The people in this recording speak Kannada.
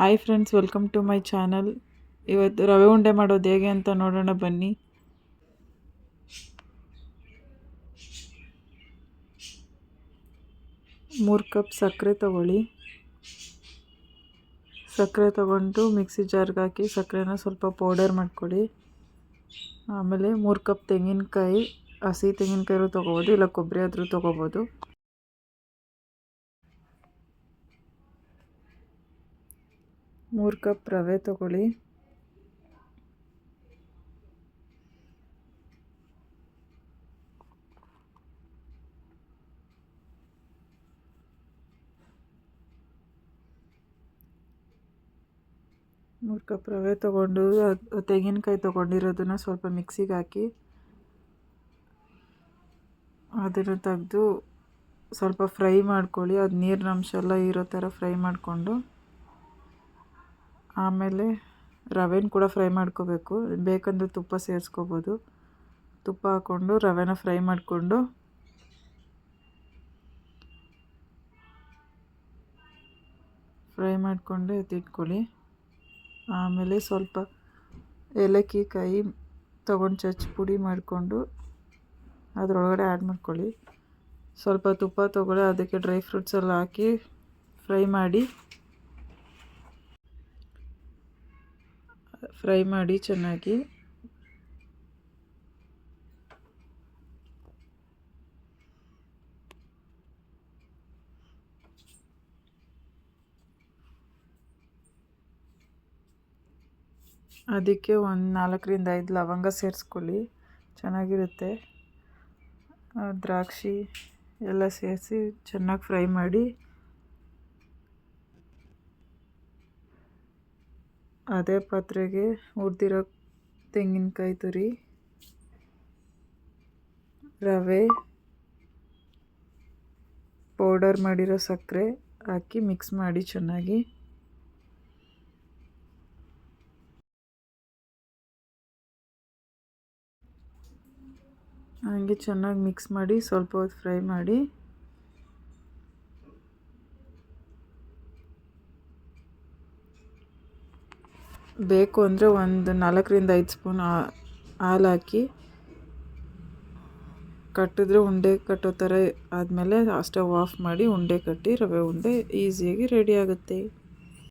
Hi friends welcome to my channel ಇವತ್ತು ರವೆ ಉಂಡೆ ಮಾಡೋದು ಹೇಗೆ ಅಂತ ನೋಡೋಣ ಬನ್ನಿ. ಮೂರು ಕಪ್ ಸಕ್ಕರೆ ತಗೊಳ್ಳಿ. ಸಕ್ಕರೆ ತಗೊಂಡು ಮಿಕ್ಸಿ ಜಾರ್ಗೆ ಹಾಕಿ ಸಕ್ಕರೆನ ಸ್ವಲ್ಪ ಪೌಡರ್ ಮಾಡ್ಕೊಳ್ಳಿ ಆಮೇಲೆ ಮೂರು ಕಪ್ ತೆಂಗಿನಕಾಯಿ, ಹಸಿ ತೆಂಗಿನಕಾಯಿರು ತೊಗೋಬೋದು, ಇಲ್ಲ ಕೊಬ್ಬರಿ ಆದರೂ ತೊಗೋಬೋದು. ಮೂರು ಕಪ್ ರವೆ ತಗೊಳ್ಳಿ. ಮೂರು ಕಪ್ ರವೆ ತೊಗೊಂಡು ತೆಂಗಿನಕಾಯಿ ತೊಗೊಂಡಿರೋದನ್ನ ಸ್ವಲ್ಪ ಮಿಕ್ಸಿಗೆ ಹಾಕಿ, ಅದನ್ನು ತೆಗೆದು ಸ್ವಲ್ಪ ಫ್ರೈ ಮಾಡ್ಕೊಳ್ಳಿ. ಅದು ನೀರಿನ ಅಂಶ ಎಲ್ಲ ಇರೋ ಥರ ಫ್ರೈ ಮಾಡಿಕೊಂಡು. ಆಮೇಲೆ ರವೆನ ಕೂಡ ಫ್ರೈ ಮಾಡ್ಕೋಬೇಕು. ಬೇಕಂದರೆ ತುಪ್ಪ ಸೇರಿಸ್ಕೋಬೋದು. ತುಪ್ಪ ಹಾಕ್ಕೊಂಡು ರವೆನ ಫ್ರೈ ಮಾಡಿಕೊಂಡು ಫ್ರೈ ಮಾಡಿಕೊಂಡು ಎತ್ತಿಟ್ಕೊಳ್ಳಿ. ಆಮೇಲೆ ಸ್ವಲ್ಪ ಏಲಕ್ಕಿ ಕಾಯಿ ತೊಗೊಂಡು ಚಚ್ಚಿ ಪುಡಿ ಮಾಡಿಕೊಂಡು ಅದರೊಳಗಡೆ ಆ್ಯಡ್ ಮಾಡ್ಕೊಳ್ಳಿ. ಸ್ವಲ್ಪ ತುಪ್ಪ ತೊಗೊಳ್ಳಿ, ಅದಕ್ಕೆ ಡ್ರೈ ಫ್ರೂಟ್ಸ್ ಎಲ್ಲ ಹಾಕಿ ಫ್ರೈ ಮಾಡಿ ಫ್ರೈ ಮಾಡಿ ಚೆನ್ನಾಗಿ. ಅದಕ್ಕೆ ಒಂದು ನಾಲ್ಕರಿಂದ ಐದು ಲವಂಗ ಸೇರಿಸ್ಕೊಳ್ಳಿ. ಚೆನ್ನಾಗಿರುತ್ತೆ. ದ್ರಾಕ್ಷಿ ಎಲ್ಲ ಸೇರಿಸಿ ಚೆನ್ನಾಗಿ ಫ್ರೈ ಮಾಡಿ ಅದೇ ಪಾತ್ರೆಗೆ ಹುರಿದಿರೋ ತೆಂಗಿನಕಾಯಿ ತುರಿ, ರವೆ ಪೌಡರ್ ಮಾಡಿರೋ ಸಕ್ಕರೆ ಹಾಕಿ ಮಿಕ್ಸ್ ಮಾಡಿ ಚೆನ್ನಾಗಿ. ಹಾಗೆ ಚೆನ್ನಾಗಿ ಮಿಕ್ಸ್ ಮಾಡಿ ಸ್ವಲ್ಪ ಹೊತ್ತು ಫ್ರೈ ಮಾಡಿ. ಬೇಕು ಅಂದರೆ ಒಂದು ನಾಲ್ಕರಿಂದ ಐದು ಸ್ಪೂನ್ ಹಾಲು ಹಾಕಿ ಕಟ್ಟಿದ್ರೆ ಉಂಡೆ ಕಟ್ಟೋ ಥರ ಆದಮೇಲೆ ಸ್ಟವ್ ಆಫ್ ಮಾಡಿ ಉಂಡೆ ಕಟ್ಟಿ ರವೆ ಉಂಡೆ ಈಸಿಯಾಗಿ ರೆಡಿ ಆಗುತ್ತೆ.